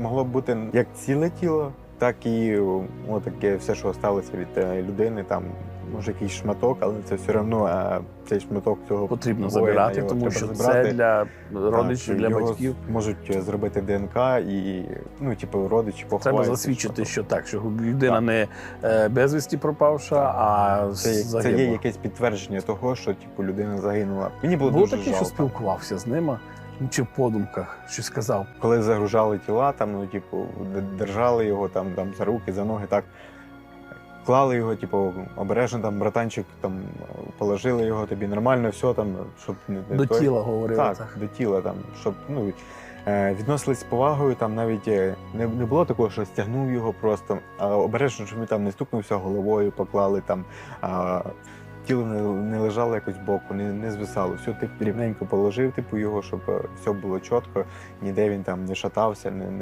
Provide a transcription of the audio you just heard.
могло бути як ціле тіло, так і о, таке все, що сталося від е, людини, там може якийсь шматок, але це все одно е, цей шматок цього Потрібно воїна, забирати, тому що забрати. це для родичів, Так, для його батьків. можуть е, зробити ДНК і ну, типу, родичі Треба засвідчити, що так, що людина Так. не безвісті пропавша, а це, це є якесь підтвердження того, що типу людина загинула. Мені було, Було дуже таке, жалко. що спілкувався з ними, Ну, чи в подумках щось сказав. Коли загружали тіла, там ну типу держали його там, там за руки, за ноги, так клали його, типу, обережно там, братанчик, там положили його, тобі нормально, все там, щоб не До той- тіла говорили. Так, Так. до тіла, там, щоб ну, е, відносились з повагою, там навіть е, не, не було такого, що стягнув його просто, а обережно, щоб він там не стукнувся головою, поклали там. А, Тіло не, не лежало якось боку, не, не звисало. Все, ти рівненько положив, типу його, щоб е, все було чітко, ніде він там не шатався, не,